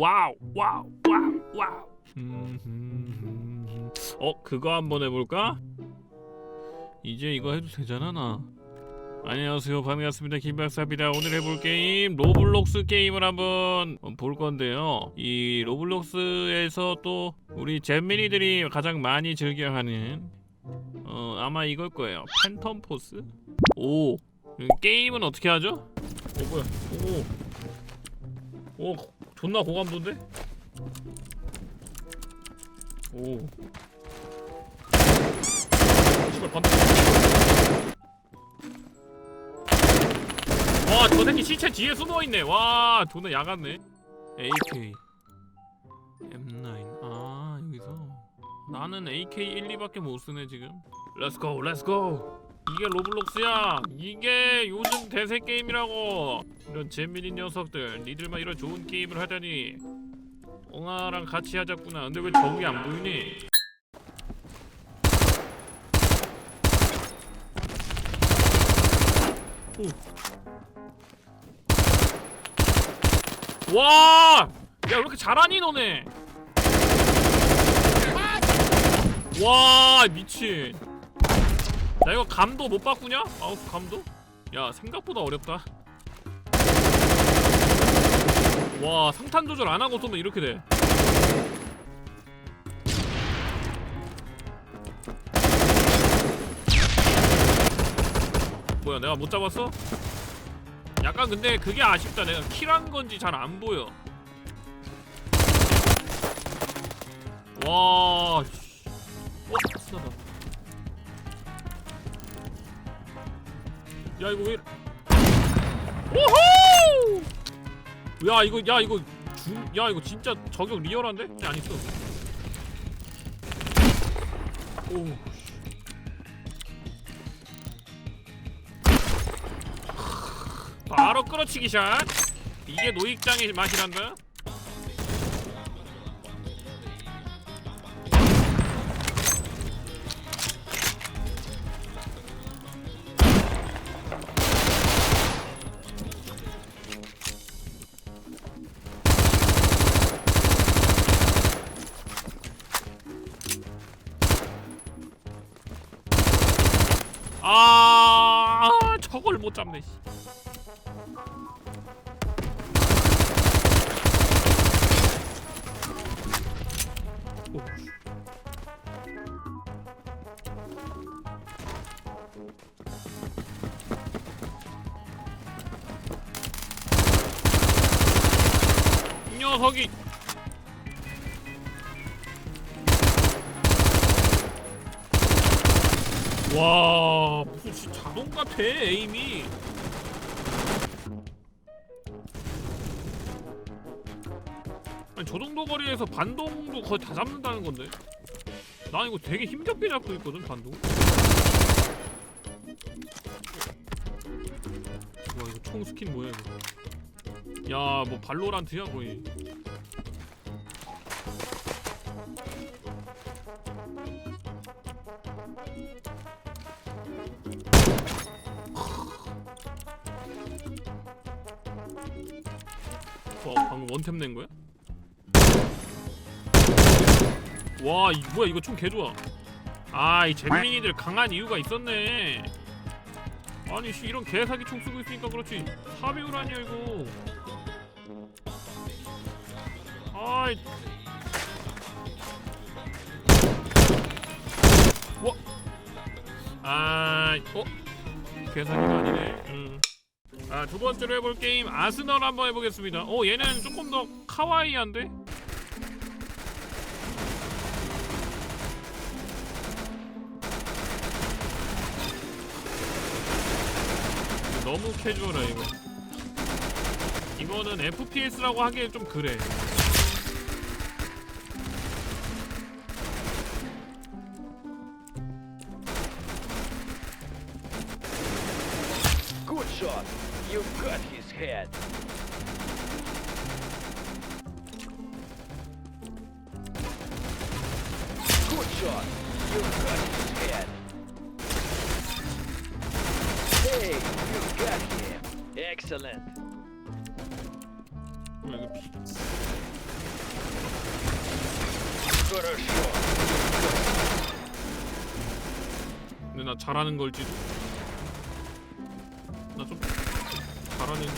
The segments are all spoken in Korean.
와우 와우 와우 와우. 어 그거 한번 해볼까? 이제 이거 해도 되잖아 나. 안녕하세요. 반갑습니다. 김박사입니다. 오늘 해볼 게임 로블록스 게임을 한번 볼 건데요. 이 로블록스에서 또 우리 잼민이들이 가장 많이 즐겨하는 어 아마 이걸 거예요. 팬텀 포스? 오 게임은 어떻게 하죠? 어 뭐야? 오오 존나 고감도인데? 오. 씨발 반대 와저 새끼 시체 뒤에 숨어있네. 와 존나 야같네. AK M9 아 여기서 나는 AK 1, 2밖에 못 쓰네 지금. 렛츠고 렛츠고 이게 로블록스야. 이게 요즘 대세 게임이라고. 이런 재미있는 녀석들 니들만 이런 좋은 게임을 하다니. 엉아랑 같이 하자꾸나. 근데 왜 적이 안 보이니? 오. 와! 야, 왜 이렇게 잘하니, 너네? 와, 미친. 야, 이거 감도 못 바꾸냐? 마우스 감도? 야, 생각보다 어렵다. 와, 상탄 조절 안 하고 쏘면 이렇게 돼. 뭐야, 내가 못 잡았어? 약간 근데 그게 아쉽다. 내가 킬한 건지 잘 안 보여. 와, 씨. 어. 야 이거 왜? 이래- 오호! 야 이거 야 이거 중, 야 이거 진짜 저격 리얼한데? 야, 안 있어. 오. 바로 끌어치기 샷. 이게 노익장의 맛이란다. 못 잡네. 씨. 오. 이 녀석이 와 진짜 자동 같아 에임이. 아니 저 정도 거리에서 반동도 거의 다 잡는다는 건데. 나 이거 되게 힘겹게 잡고 있거든 반동. 와 이거 총 스킨 뭐야 이거? 야뭐 발로란트야 거의 와 방금 원탭 낸 거야? 와, 이 뭐야 이거 총 개 좋아. 아, 이 잼민이들 강한 이유가 있었네. 아니, 씨 이런 개사기 총 쓰고 있으니까 그렇지. 사배우라니야 이거. 아이. 와. 아, 어? 개사기가 아니네. 음. 아, 두 번째로 해볼 게임 아스널 한번 해보겠습니다. 어, 얘는 조금 더 카와이한데? 너무 캐주얼해 이거. 이거는 FPS라고 하기엔 좀 그래. got his head. Good shot. You got his head. Hey, you got him. Excellent. 어, 이거 피... Хорошо. 근데 나 잘하는 걸지도. 잘하는데.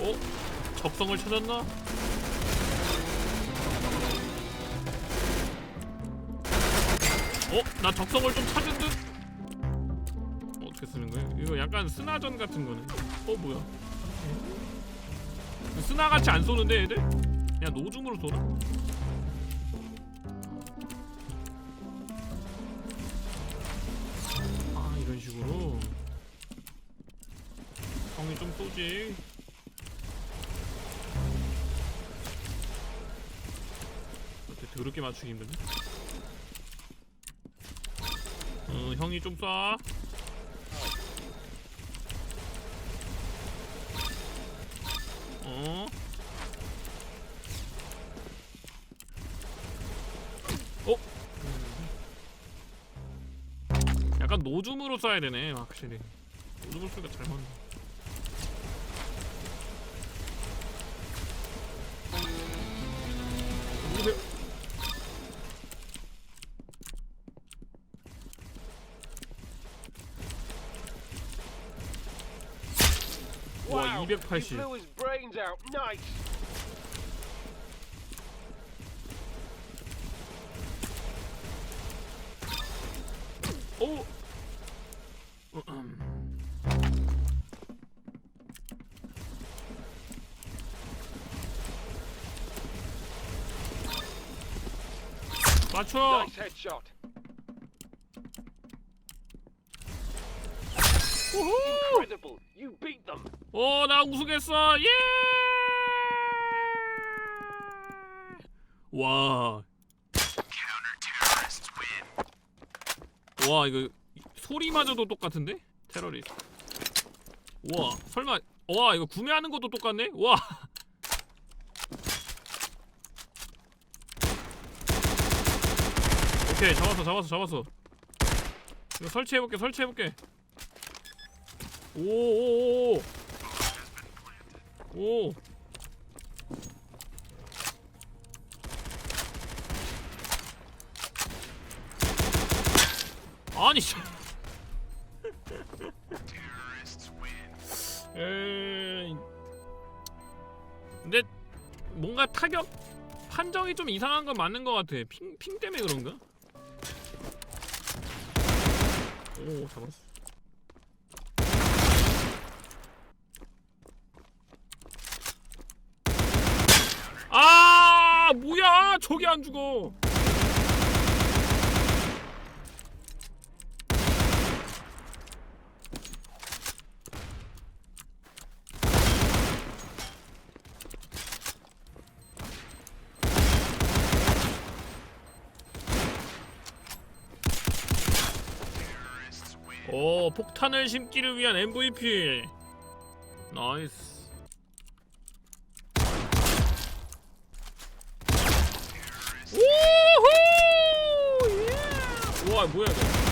어? 적성을 찾았나? 어? 나 적성을 좀 찾은 듯? 어떻게 쓰는 거야? 이거 약간 스나전 같은 거네. 어 뭐야? 스나같이 안 쏘는데 애들? 그냥 노줌으로 쏘나? 쏘지 어때 더럽게 맞추기 힘드네 어 형이 좀 쏴. 어? 어? 약간 노줌으로 쏴야 되네 확실히 노줌으로 쏘니까 잘 맞네 280 You blew his brains out. Nice. 오! 맞춰! Nice headshot. 우후! 오, 나 우승했어! 예! 와. 와, 이거 소리마저도 똑같은데? 테러리스트. 와, 설마 와, 이거 구매하는 것도 똑같네? 와. 오케이, 잡았어, 잡았어, 잡았어. 이거 설치해 볼게, 설치해 볼게. 오오오 오. 오. 아니 씨. 에이. 근데 뭔가 타격 판정이 좀 이상한 건 맞는 것 같아. 핑, 핑 때문에 그런가? 오 잡았어. 아 뭐야 저기 안 죽어. 오 폭탄을 심기를 위한 MVP 나이스 우후! 예! 우와 뭐야 이거